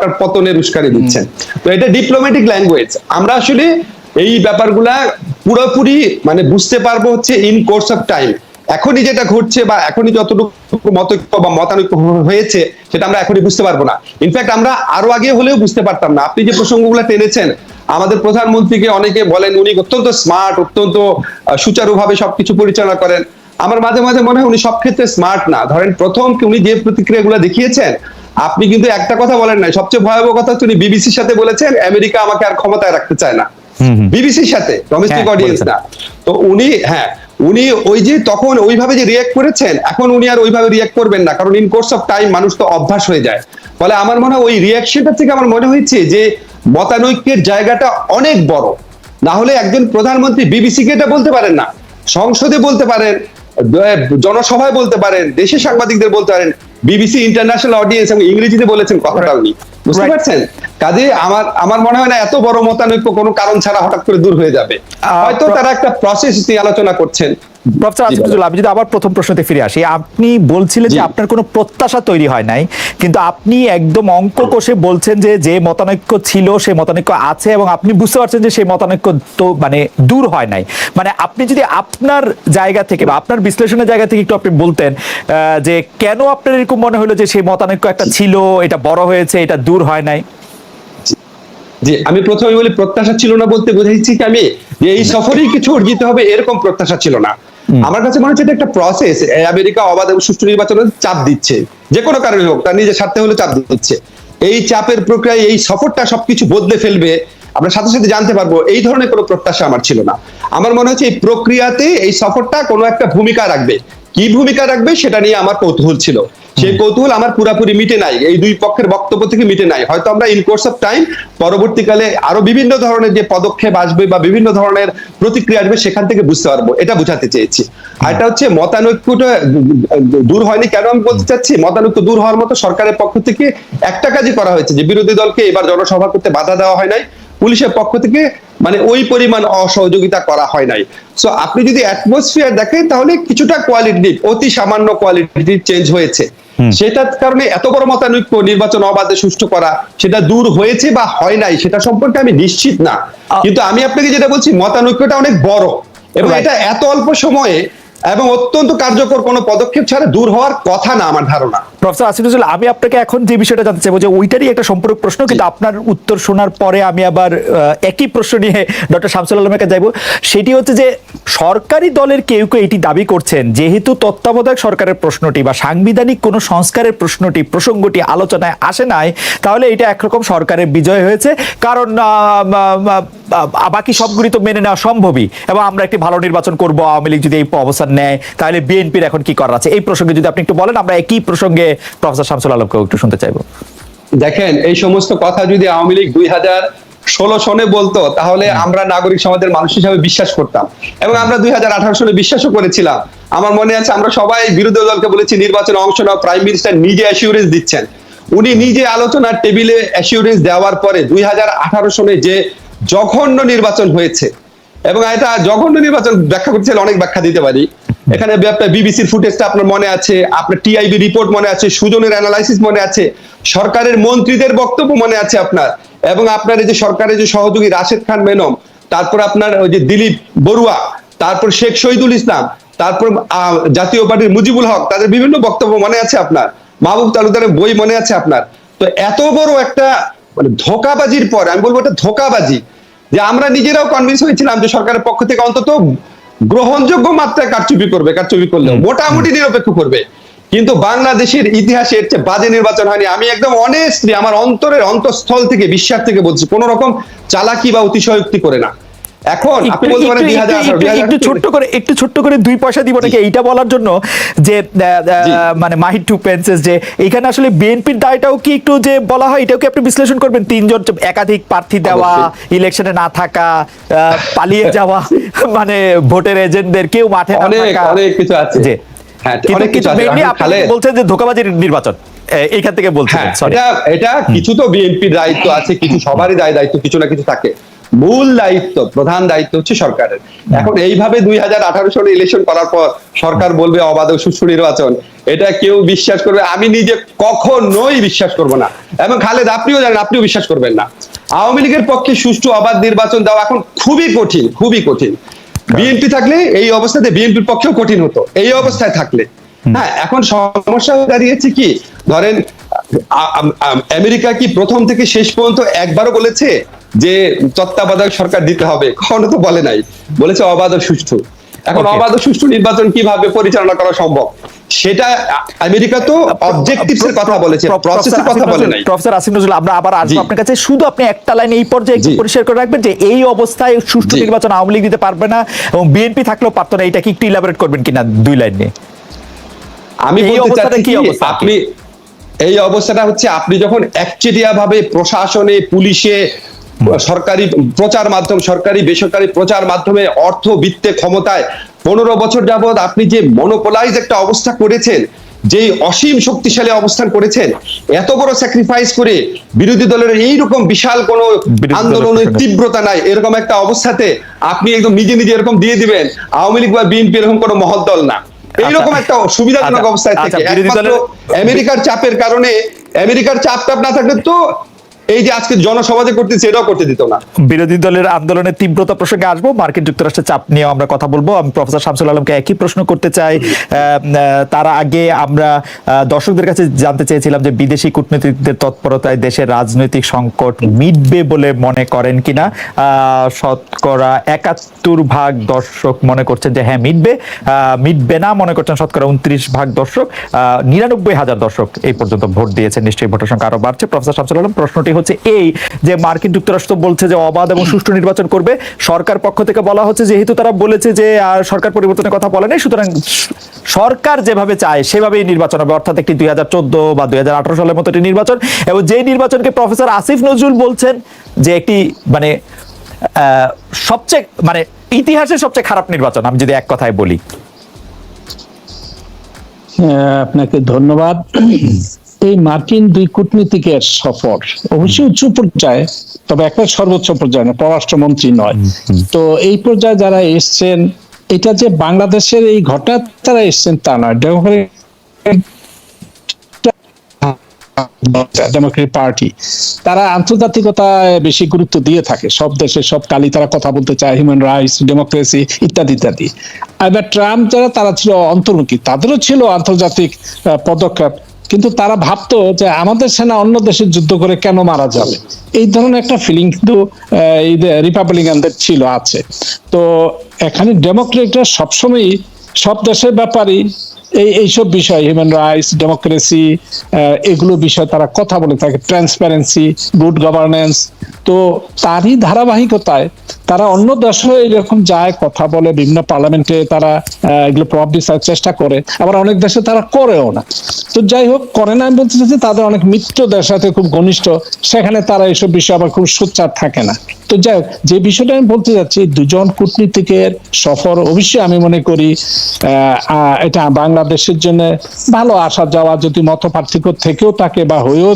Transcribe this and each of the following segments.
সরকার পতনের উস্কানি দিচ্ছেন। তো এটা ডিপ্লোম্যাটিক ল্যাঙ্গুয়েজ আমরা আসলে এই ব্যাপারগুলা পুরোপুরি মানে বুঝতে পারব হচ্ছে ইন কোর্স অফ টাইম এখনই যেটা ঘটছে বা এখনই যতটুকু মতৈক্য বা মতানৈক্য হয়েছে, সেটা আমরা এখনই বুঝতে পারব না। ইনফ্যাক্ট আমরা আরও আগে হলেও বুঝতে পারতাম না। আপনি যে প্রসঙ্গগুলো টেনেছেন, আমাদের প্রধানমন্ত্রীকে অনেকে বলেন, উনি অত্যন্ত স্মার্ট অত্যন্ত সুচারুভাবে সবকিছু পরিচালনা করেন। আমার মাঝে মাঝে মনে হয় উনি সব ক্ষেত্রে স্মার্ট না। ধরেন প্রথম উনি যে প্রতিক্রিয়াগুলো দেখিয়েছেন আপনি কিন্তু একটা কথা বলেন নাই। সবচেয়ে ভয়াবহ কথা উনি বিবিসির সাথে বলেছেন আমেরিকা আমাকে আর ক্ষমতায় রাখতে চায় না। বিবিসির সাথে ডোমেস্টিক হ্যাঁ, অডিয়েন্স না। তো উনি হ্যাঁ উনি ওই যে তখন ওইভাবে যে রিয়াক্ট করেছেন এখন উনি আর ওইভাবে রিয়াক্ট করবেন না। কারণ ইন কোর্স অফ টাইম মানুষ তো অভ্যাস হয়ে যায়। ফলে আমার মনে হয় ওই রিয়াকশনটা থেকে আমার মনে হয়েছে যে মতানৈক্যের জায়গাটা অনেক বড়। না হলে একজন প্রধানমন্ত্রী বিবিসি কে এটা বলতে পারেন না। সংসদে বলতে পারেন জনসভায় বলতে পারেন দেশের সাংবাদিকদের বলতে পারেন। বিবিসি ইন্টারন্যাশনাল অডিয়েন্স এবং ইংরেজিতে বলেছেন কথাটা উনি। বুঝতে পারছেন? কাজে আমার আমার মনে হয় না এত বড় মতানৈক্য কোনো কারণ ছাড়া হঠাৎ করে দূর হয়ে যাবে। হয়তো তারা একটা প্রসেস নিয়ে আলোচনা করছেন। প্রফেসর আসিফুজ্জামান, আমি যদি আবার প্রথম প্রশ্নতে ফিরে আসি আপনি বলছিলেন যে আপনার কোনো প্রত্যাশা তৈরি হয় নাই কিন্তু আপনি একদম অঙ্ক কষে বলছেন যে যে মতানৈক্য ছিল সেই মতানৈক্য আছে এবং আপনি বুঝতে পারছেন যে সেই মতানৈক্য তো মানে দূর হয় নাই। মানে আপনি যদি আপনার জায়গা থেকে বা আপনার বিশ্লেষণের জায়গা থেকে একটু আপনি বলতেন যে কেন আপনার এরকম মনে হলো যে সেই মতানৈক্য একটা ছিল এটা বড় হয়েছে এটা দূর হয় নাই? জি। আমি প্রথমে বলি প্রত্যাশা ছিল না বলতে বুঝাইছি কি আমি এই সফরেই কিছু অর্জিত হবে এরকম প্রত্যাশা ছিল না। আমার কাছে মনে হচ্ছে এটা একটা প্রসেস আমেরিকা অবাধ এবং সুষ্ঠু নির্বাচনের চাপ দিচ্ছে। যে কোনো কারণে হোক, তার নিজের স্বার্থে হলে চাপ দিচ্ছে। এই চাপের প্রক্রিয়ায় এই সফরটা সবকিছু বদলে ফেলবে, আমরা সাথে সাথে জানতে পারব, এই ধরনের কোনো প্রত্যাশা আমার ছিল না। আমার মনে হচ্ছে এই প্রক্রিয়াতে এই সফরটা কোনো একটা ভূমিকা রাখবে। কি ভূমিকা রাখবে সেটা নিয়ে আমার কৌতূহল ছিল। সেই কৌতূহল আমার পুরাপুরি মিটে নাই। এই দুই পক্ষের বক্তব্য থেকে মিটে নাই। হয়তো আমরা ইন কোর্স অফ টাইম পরবর্তীকালে আরও বিভিন্ন ধরনের যে পদক্ষেপ আসবে বা বিভিন্ন ধরনের প্রতিক্রিয়া আসবে, সেখান থেকে বুঝতে পারব। এটা বুঝাতে চেয়েছি। আর এটা হচ্ছে মতানৈক্যটা দূর হয়নি। কেন আমি বলতে চাচ্ছি? মতানৈক্য দূর হওয়ার মতো সরকারের পক্ষ থেকে একটা কাজই করা হয়েছে যে বিরোধী দলকে এবার জনসভা করতে বাধা দেওয়া হয় নাই। পুলিশের পক্ষ থেকে মানে ওই পরিমাণ অসহযোগিতা করা হয় নাই। সো আপনি যদি অ্যাটমসফিয়ার দেখেন তাহলে কিছুটা কোয়ালিটি অতি সামান্য কোয়ালিটি চেঞ্জ হয়েছে। সেটার কারণে এত বড় মতানৈক্য নির্বাচন অবাধে সুষ্ঠু করা সেটা দূর হয়েছে বা হয় নাই সেটা সম্পর্কে আমি নিশ্চিত না। কিন্তু আমি আপনাকে যেটা বলছি মতানৈক্যটা অনেক বড়। এবং এটা এত অল্প সময়ে এবং অত্যন্ত কার্যকর কোনো পদক্ষেপ ছাড়া দূর হওয়ার কথা না আমার ধারণা। প্রফেসর আসিফুজ্জামান আমি আপনাকে এখন যে বিষয়টা জানতে চাইব যে ওইটারই একটা সম্পূরক প্রশ্ন কিন্তু আপনার উত্তর শোনার পরে আমি আবার একই প্রশ্ন নিয়ে ডক্টর শামসুল আলমের কাছে যাইবো। সেটি হচ্ছে যে সরকারি দলের কেউ কেউ এটি দাবি করছেন যেহেতু তত্ত্বাবধায়ক সরকারের প্রশ্নটি বা সাংবিধানিক কোনো সংস্কারের প্রশ্নটি প্রসঙ্গটি আলোচনায় আসে নাই তাহলে এটা একরকম সরকারের বিজয় হয়েছে। কারণ বাকি সবগুলি তো মেনে নেওয়া সম্ভবই এবং আমরা একটি ভালো নির্বাচন করব আওয়ামী লীগ যদি এই অবস্থান নেয় তাহলে বিএনপির এখন কি করার আছে? এই প্রসঙ্গে যদি আপনি একটু বলেন আমরা একই প্রসঙ্গে প্রফেসর শামসুল আলমকেও একটু শুনতে চাইব। দেখেন এই সমস্ত কথা যদি আওয়ামী লীগ দুই হাজার ষোলো সনে বলতো তাহলে আমরা নাগরিক সমাজের মানুষ হিসাবে বিশ্বাস করতাম। এবং আমরা দুই হাজার আঠারো সনে বিশ্বাসও করেছিলাম। আমার মনে আছে আমরা সবাই বিরোধী দলকে বলেছি নির্বাচনে অংশ নেওয়া প্রাইম মিনিস্টার নিজে অ্যাসিউরেন্স দিচ্ছেন। উনি নিজে আলোচনার টেবিলে অ্যাসিউরেন্স দেওয়ার পরে দুই হাজার আঠারো সনে যে জঘন্য নির্বাচন হয়েছে এবং এটা জঘন্য নির্বাচন ব্যাখ্যা করতে অনেক ব্যাখ্যা দিতে পারি। এখানে বিবিসির ফুটেজটা আপনার মনে আছে, আপনার টিআইবি রিপোর্ট মনে আছে, সুজনের অ্যানালাইসিস মনে আছে, সরকারের মন্ত্রীদের বক্তব্য মনে আছে আপনার, এবং আপনার এই যে সরকারের যে সহযোগী রাশেদ খান মেনম তারপর আপনার ওই যে দিলীপ বড়ুয়া, তারপর শেখ শহীদুল ইসলাম, তারপর জাতীয় পার্টির মুজিবুল হক, তাদের বিভিন্ন বক্তব্য মনে আছে আপনার, মাহবুব তালুকদারের বই মনে আছে আপনার। তো এত বড় একটা মানে ধোকাবাজির পর, আমি বলব এটা ধোকাবাজি, যে আমরা নিজেরাও কনভিন্স হয়েছিলাম যে সরকারের পক্ষ থেকে অন্তত গ্রহণযোগ্য মাত্রায় কারচুপি করবে কারচুপি করলে মোটামুটি নিরপেক্ষ করবে। কিন্তু বাংলাদেশের ইতিহাসে এর চেয়ে বাজে নির্বাচন হয়নি। আমি একদম অনেস্টলি আমার অন্তরের অন্তঃস্থল থেকে বিশ্বাস থেকে বলছি কোন রকম চালাকি বা অতিশয়োক্তি করে না। এখন একটু- ছোট্ট করে একটু ছোট্ট করে দুই পয়সা দিব নাকি? এইটা বলার জন্য যে। মানে মাহির টু পেন্সেস যে এখানে আসলে বিএনপির দায়টাও কি একটু যে বলা হয় এটাও কি আপনি বিশ্লেষণ করবেন? তিনজন একাধিক প্রার্থী দেওয়া ইলেকশনে না থাকা পালিয়ে যাওয়া মানে ভোটের এজেন্টদের কেউ মাঠে না অনেক থাকা। অনেক কিছু আছে। জি। হ্যাঁ কিন্তু অনেক কিছু আছে। আপনি বলছেন যে ধোকাবাজির নির্বাচন। এইখান থেকে বলছেন হ্যাঁ সরি এটা এটা কিছু তো বিএনপির দায়িত্ব আছে কিছু সবারই দায় দায়িত্ব কিছু না কিছু থাকে। মূল দায়িত্ব প্রধান দায়িত্ব হচ্ছে সরকারের। এখন এইভাবে দুই হাজার আঠারো সালে ইলেকশন করার পর সরকার বলবে অবাধ সুষ্ঠু নির্বাচন। এটা কেউ বিশ্বাস করবে আমি নিজে কখনোই বিশ্বাস করব না। এবং খালেদ আপনিও জানেন আপনিও বিশ্বাস করবেন না। আওয়ামী লীগের পক্ষে সুষ্ঠু অবাধ নির্বাচন দেওয়া এখন খুবই কঠিন খুবই কঠিন। বিএনপি থাকলে এই অবস্থাতে বিএনপির পক্ষেও কঠিন হতো এই অবস্থায় থাকলে। হ্যাঁ এখন সমস্যা দাঁড়িয়েছে কি? ধরেন আমেরিকা কি প্রথম থেকে শেষ পর্যন্ত একবারও বলেছে? যে তত্ত্বাবধায়ক সরকার দিতে হবে কখনো তো বলে নাই। বলেছে অবাধ ও সুষ্ঠু। এখন অবাধ ও সুষ্ঠু নির্বাচন কীভাবে পরিচালনা করা সম্ভব? সেটা আমেরিকা তো অবজেক্টিভস এর কথা বলেছে প্রসেসের কথা বলে নাই। প্রফেসর আসিফ নজরুল আমরা আবার আসব। আপনার কাছে। শুধু আপনি একটা লাইন এই পর্যায়ে একটু পরিষ্কার করে রাখবেন যে এই অবস্থায় সুষ্ঠু নির্বাচন আওয়ামী লীগ দিতে পারবে না এবং বিএনপি থাকলেও পারতো না। এটা কি একটু ইলাবোরেট করবেন কিনা দুই লাইন নিয়ে? আমি বলতে চাচ্ছি কি কি অবস্থা? আপনি এই অবস্থাটা হচ্ছে আপনি যখন একচেটিয়া ভাবে প্রশাসনে পুলিশে সরকারি প্রচার মাধ্যম সরকারি বেসরকারি প্রচার মাধ্যমে অর্থ বিত্তে ক্ষমতায় পনেরো বছর যাবত আপনি যে মনোপোলাইজ একটা অবস্থা করেছেন যেই অসীম শক্তিশালী অবস্থান করেছেন এত বড় স্যাক্রিফাইস করে বিরোধী দলের এইরকম বিশাল কোন আন্দোলনের তীব্রতা নাই এরকম একটা অবস্থাতে আপনি একদম নিজে নিজে এরকম দিয়ে দিবেন আওয়ামী লীগ বা বিএনপি এরকম কোনো মহৎ দল না এইরকম আচ্ছা। একটা সুবিধাজনক আচ্ছা, অবস্থায় আচ্ছা, থেকে আমেরিকার চাপের কারণে আমেরিকার চাপ টাপ না থাকলে তো এই যে আজকে জনসমাজে করতেছে, এটাও করতে দিত না। বিরোধী দলের আন্দোলনের তীব্রতা প্রসঙ্গে আসব, মার্কিন যুক্তরাষ্ট্রের চাপ নিয়ে আমরা কথা বলব। আমি প্রফেসর শামসুল আলমকে একই প্রশ্ন করতে চাই। তার আগে আমরা দর্শকদের কাছে জানতে চেয়েছিলাম যে বিদেশি কূটনীতিকদের তৎপরতায় দেশের রাজনৈতিক সংকট মিটবে বলে মনে করেন কিনা। শতকরা একাত্তর ভাগ দর্শক মনে করছেন যে হ্যাঁ মিটবে। মিটবে না মনে করছেন শতকরা উনত্রিশ ভাগ দর্শক। নিরানব্বই হাজার দর্শক এই পর্যন্ত ভোট দিয়েছেন। নিশ্চয়ই ভোটের সংখ্যা আরও বাড়ছে। প্রফেসর শামসুল আলম, প্রশ্নটি হচ্ছে এই যে মার্কিন যুক্তরাষ্ট্র বলছে যে অবাধ এবং সুষ্ঠু নির্বাচন করবে। সরকার পক্ষ থেকে বলা হচ্ছে যেহেতু তারা বলেছে যে সরকার পরিবর্তনের কথা বলে নাই সুতরাং সরকার যেভাবে চায় সেভাবেই নির্বাচন হবে অর্থাৎ একটি দুই হাজার চোদ্দ বা দুই হাজার আঠারো সালের মতো একটি নির্বাচন। এবং যে নির্বাচনকে প্রফেসর আসিফ নজরুল বলছেন যে একটি মানে সবচেয়ে মানে ইতিহাসের সবচেয়ে খারাপ নির্বাচন আমি যদি এক কথায় বলি। আহ, আপনাকে ধন্যবাদ। এই মার্কিন দুই কূটনীতিকের সফর অবশ্যই উচ্চ পর্যায়ে তবে একটা সর্বোচ্চ পর্যায়ে না পররাষ্ট্রমন্ত্রী নয়। তো এই পর্যায়ে যারা এসছেন এটা যে বাংলাদেশের এই ঘটনা তারা এসছেন তা নয়। ডেমোক্রেটিক পার্টি তারা আন্তর্জাতিকতায় বেশি গুরুত্ব দিয়ে থাকে। সব দেশে সব কালি তারা কথা বলতে চায় হিউম্যান রাইটস ডেমোক্রেসি ইত্যাদি ইত্যাদি। আর এবার ট্রাম্প যারা তারা ছিল অন্তর্মুখী। তাদেরও ছিল আন্তর্জাতিক পদক্ষেপ। কিন্তু তারা ভাবতো যে আমাদের সেনা অন্য দেশে যুদ্ধ করে কেন মারা যাবে? এই ধরনের একটা ফিলিং কিন্তু এই রিপাবলিকানদের ছিল, আছে। তো এখানে ডেমোক্রেটরা সবসময়ই সব দেশের ব্যাপারই এই, এইসব বিষয় হিউম্যান রাইটস ডেমোক্রেসি এগুলো বিষয়ে তারা কথা বলে থাকে। ট্রান্সপারেন্সি গুড গভর্নেন্স তো তারই ধারাবাহিকতায় তারা অন্য দেশে এরকম যায়, কথা বলে, বিভিন্ন পার্লামেন্টে তারা এগুলো প্রভাব বিস্তারের চেষ্টা করে। আবার অনেক দেশে তারা করেও না। তো যাই হোক, করে না আমি বলতে চাচ্ছি, তাদের অনেক মিত্র দেশ সাথে খুব ঘনিষ্ঠ। সেখানে তারা এইসব বিষয়ে আবার খুব সোচ্চার থাকে না। তো যাই হোক, যে বিষয়টা আমি বলতে যাচ্ছি দুজন কূটনীতিকের সফর অবশ্যই আমি মনে করি এটা বাংলাদেশের জন্য ভালো আসা যাওয়া, যদি মত পার্থক্য থেকেও থাকে বা হয়েও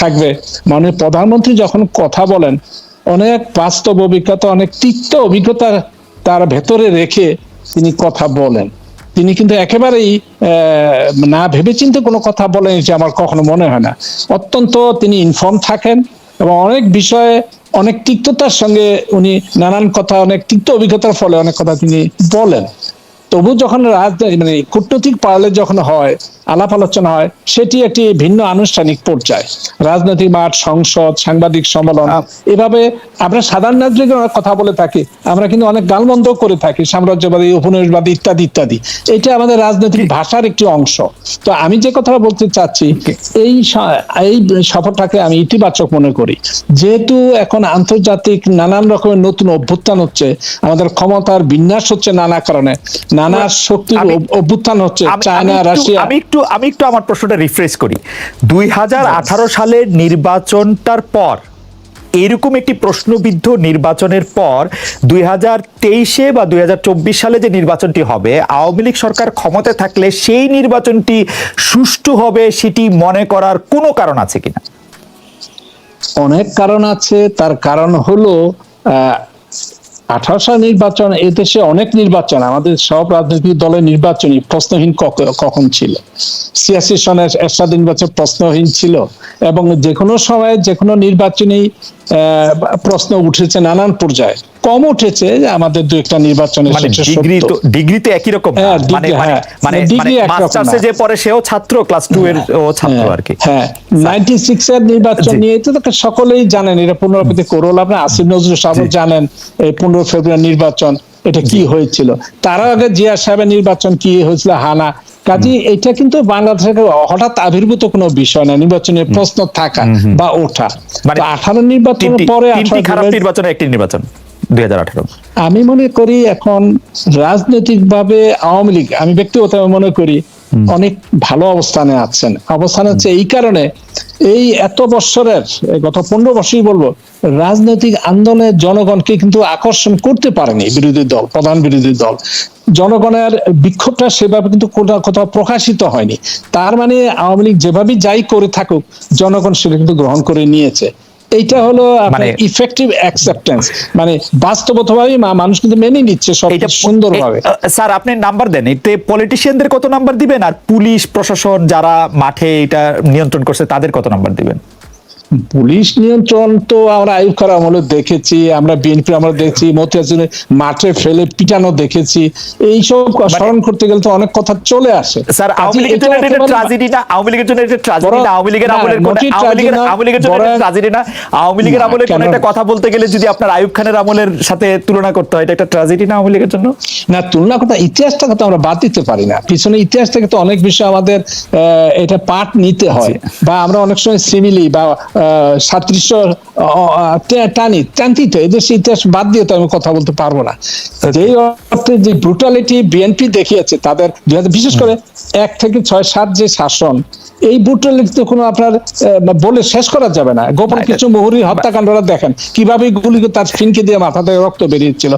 থাকবে। মানে প্রধানমন্ত্রী যখন কথা বলেন অনেক বাস্তব অভিজ্ঞতা, অনেক তিক্ত অভিজ্ঞতা তার ভেতরে রেখে তিনি কথা বলেন। তিনি কিন্তু একেবারেই না ভেবে চিন্তে কোনো কথা বলেন যে আমার কখনো মনে হয় না। অত্যন্ত তিনি ইনফর্ম থাকেন এবং অনেক বিষয়ে অনেক তিক্ততার সঙ্গে উনি নানান কথা, অনেক তিক্ত অভিজ্ঞতার ফলে অনেক কথা তিনি বলেন। তবু যখন মানে কূটনৈতিক পারলে যখন হয় আলাপ আলোচনা হয় সেটি একটি ভিন্ন আনুষ্ঠানিক পর্যায়ে। রাজনৈতিক মাঠ সংসদ সাংবাদিক সম্মেলন এভাবে আমরা সাধারণ নাগরিকের অনেক কথা বলে থাকি আমরা কিন্তু অনেক গালমন্দ করে থাকি সাম্রাজ্যবাদী উপনিবেশবাদী ইত্যাদি ইত্যাদি। এটা আমাদের রাজনৈতিক ভাষার একটি অংশ। তো আমি যে কথাটা বলতে চাচ্ছি এই এই সফরটাকে আমি ইতিবাচক মনে করি। যেহেতু এখন আন্তর্জাতিক নানান রকমের নতুন অভ্যুত্থান হচ্ছে আমাদের ক্ষমতার বিন্যাস হচ্ছে নানা কারণে। নানা শক্তির অভ্যুত্থান হচ্ছে চায়না রাশিয়া। আমি একটু আমি একটু আমার প্রশ্নটা রিফ্রেশ করি। দুই হাজার আঠারো সালের নির্বাচনটার পর এরকম একটি প্রশ্নবিদ্ধ নির্বাচনের পর দুই হাজার তেইশে বা দুই হাজার চব্বিশ সালে যে নির্বাচনটি হবে আওয়ামী লীগ সরকার ক্ষমতায় থাকলে সেই নির্বাচনটি সুষ্ঠু হবে সেটি মনে করার কোনো কারণ আছে কিনা? অনেক কারণ আছে। তার কারণ হলো আহ, আঠারো সাল নির্বাচন এদেশে অনেক নির্বাচন, আমাদের সব রাজনৈতিক দলের নির্বাচনই প্রশ্নহীন কখন ছিল? ছিয়াশি সনের এরশাদ নির্বাচন প্রশ্নহীন ছিল এবং যে কোনো সময়ে যে কোনো নির্বাচনী প্রশ্ন উঠেছে নানান পর্যায়ে। কম উঠেছে যে আমাদের দু একটা নির্বাচনে মানে ডিগ্রি তো ডিগ্রি তো একই রকম। হ্যাঁ, মানে মানে হ্যাঁ। মানে মাস্টার্সে যে পড়ে সেও ছাত্র ক্লাস এর ও ছাত্র হ্যাঁ, আর কি। হ্যাঁ। এর নির্বাচন নিয়ে তো সকলেই জানেন এটা পুনরাবৃত্তি করল আপনি আসিফ নজরুল সাহেব জানেন এই পনেরো ফেব্রুয়ারি নির্বাচন এটা কি হয়েছিল। তার আগে জিয়া সাহেবের নির্বাচন কি হয়েছিল হানা কাজী এটা কিন্তু বাংলাদেশের হঠাৎ আবির্ভূত কোনো বিষয় না নির্বাচনের প্রশ্ন থাকা বা ওঠা। মানে আঠারো নির্বাচনের পরে তিনটি 18 খারাপ জুলাই- নির্বাচনে একটি নির্বাচন দুই হাজার আঠারো। আমি মনে করি এখন রাজনৈতিকভাবে আওয়ামী লীগ আমি ব্যক্তিগত মনে করি অনেক ভালো অবস্থানে আছেন। অবস্থানে হচ্ছে এই কারণে এই এত বছরের গত পনেরো বছরই বলব রাজনৈতিক আন্দোলনে জনগণকে কিন্তু আকর্ষণ করতে পারেনি বিরোধী দল প্রধান বিরোধী দল। জনগণের বিক্ষোভটা সেভাবে কিন্তু কোথাও প্রকাশিত হয়নি। তার মানে আওয়ামী লীগ যেভাবেই যাই করে থাকুক জনগণ সেটা কিন্তু গ্রহণ করে নিয়েছে। এইটা হলো মানে- ইফেক্টিভ অ্যাকসেপ্টেন্স মানে বাস্তবতভাবে মানুষ কিন্তু মেনে নিচ্ছে সব এটা সুন্দরভাবে। স্যার আপনি নাম্বার দেন। এতে পলিটিশিয়ানদের কত নাম্বার দিবেন? আর পুলিশ প্রশাসন যারা মাঠে এটা নিয়ন্ত্রণ করছে তাদের কত নাম্বার দিবেন? পুলিশ নিয়ন্ত্রণ তো আমরা আয়ুব খারাপ আমলে দেখেছি আমরা বিএনপি আমরা দেখেছি মতিয়াজুলে মাঠে ফেলে পিটানো দেখেছি। এইসব স্মরণ করতে গেলে তো অনেক কথা চলে আসে। মানে স্যার আওয়ামী লীগের জন্য এটা ট্রাজেডি না। আওয়ামী লীগের জন্য এটা ট্রাজেডি বড়- না আওয়ামী লীগের আমলের কোন আওয়ামী লীগের আওয়ামী লীগের জন্য এটা ট্রাজেডি না আওয়ামী লীগের কোন একটা কথা বলতে গেলে যদি আপনার আয়ুব খানের আমলের সাথে তুলনা করতে হয় এটা একটা ট্রাজেডি না আওয়ামী লীগের জন্য? না তুলনা কথা ইতিহাসটাকে তো আমরা বাদ দিতে পারি না। পিছনে ইতিহাস থেকে তো অনেক বিষয় আমাদের আহ, এটা পাঠ নিতে হয়। বা আমরা অনেক সময় সিমিলি বা সাদৃশ্য টানি টানতি তো ইতিহাস বাদ দিয়ে তো আমি কথা বলতে পারব না। যেই অর্থে যে ব্রুটালিটি বিএনপি দেখিয়েছে তাদের বিশেষ করে এক থেকে ছয় সাত যে শাসন এই ব্রুটালিটি তো কোনো আপনার বলে শেষ করা যাবে না। গোপন কিছু মুহুরি হত্যাকাণ্ডরা দেখেন। কীভাবে গুলিকে তার ফিনকে দিয়ে মাথা থেকে রক্ত বেরিয়েছিল।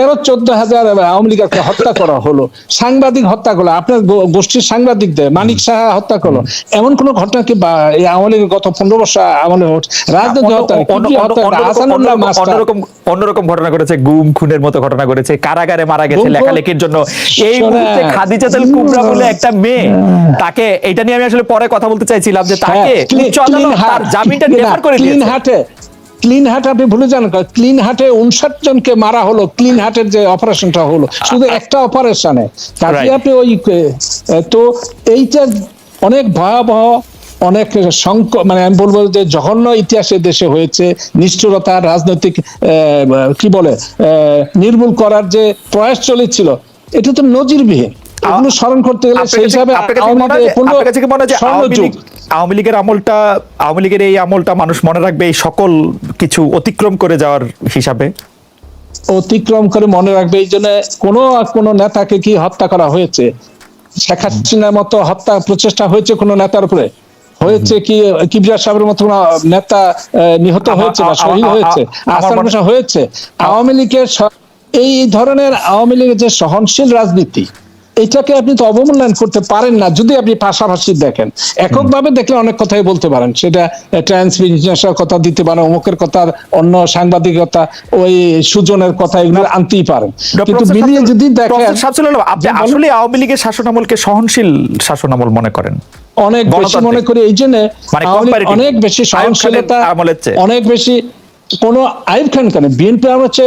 তেরো চোদ্দ হাজার আওয়ামী লীগকে হত্যা করা হলো। সাংবাদিক হত্যা করল। আপনার গোষ্ঠীর সাংবাদিকদের মানিক সাহা হত্যা করল। এমন কোন ঘটনা কি বা এই আওয়ামী লীগের গত পনেরো বছর আমলে রাজনৈতিক হত্যা অন্যরকম- অন্যরকম ঘটনা ঘটেছে গুম খুনের মতো ঘটনা ঘটেছে কারাগারে মারা গেছে লেখালেখির জন্য। এই মুহূর্তে খাদিজা তেল কুবরা বলে একটা মেয়ে তাকে এটা নিয়ে আমি আসলে পরে কথা বলতে চাইছিলাম যে তাকে উচ্চ আদালত তার জামিনটা ডেফার করে দিয়েছে। ক্লিন হার্ট আপনি ভুলে যান ক্লিন হার্টে উনষাট জনকে মারা হলো ক্লিন হার্টের যে অপারেশনটা হলো শুধু একটা অপারেশনে। কাজে আপনি ওই তো এইটা অনেক ভয়াবহ অনেক সংক- মানে আমি বলব যে জঘন্য ইতিহাসে দেশে হয়েছে নিষ্ঠুরতা রাজনৈতিক আহ, কি বলে আহ, নির্মূল করার যে প্রয়াস চলেছিল এটা তো নজিরবিহীন। এগুলো স্মরণ করতে গেলে সেই হিসাবে আপনার কাছে মনে হয় আওয়ামী লীগের আমলটা আওয়ামী লীগের এই আমলটা মানুষ মনে রাখবে এই সকল কিছু অতিক্রম করে যাওয়ার হিসাবে? অতিক্রম করে মনে রাখবে এই জন্য কোনো কোনো নেতাকে কি হত্যা করা হয়েছে? শেখ হাসিনার মতো হত্যা প্রচেষ্টা হয়েছে কোনো নেতার উপরে? হয়েছে কি কিবরিয়া সাহেবের মতো কোনো নেতা নিহত হয়েছে বা শহীদ হয়েছে? আসার হয়েছে? আওয়ামী লীগের এই ধরনের আওয়ামী লীগের যে সহনশীল রাজনীতি এটাকে আপনি তো অবমূল্যায়ন করতে পারেন না যদি আপনি পাশাপাশি দেখেন। এককভাবে দেখলে অনেক কথাই বলতে পারেন। সেটা ট্রান্সমিশনের কথা দিতে পারেন অমুকের কথা অন্য সাংবাদিকতা ওই সুজনের কথা এগুলো আনতেই পারেন। কিন্তু মিলিয়ে যদি দেখেন আপনি আসলে আওয়ামী লীগের শাসনামলকে সহনশীল শাসনামল মনে করেন। অনেক বেশি মনে করি এই জন্য মানে। অনেক বেশি সহনশীলতা চেয়ে। অনেক বেশি কোন আইব খান কেন? বিএনপি হচ্ছে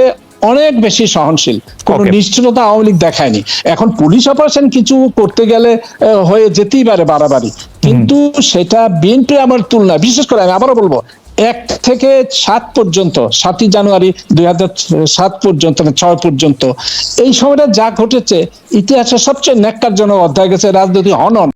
অনেক বেশি সহনশীল। কোন. নিষ্ঠুরতা আওয়ামী লীগ দেখায়নি। এখন পুলিশ অপারেশন কিছু করতে গেলে হয়ে যেতেই পারে বাড়াবাড়ি। কিন্তু সেটা বিএনপি আমার তুলনা বিশেষ করে আমি আবারও বলব এক থেকে সাত পর্যন্ত সাতই জানুয়ারি দুই হাজার সাত পর্যন্ত ছয় পর্যন্ত এই সময়টা যা ঘটেছে ইতিহাসের সবচেয়ে ন্যাক্কারজনক অধ্যায় গেছে রাজনৈতিক হনন।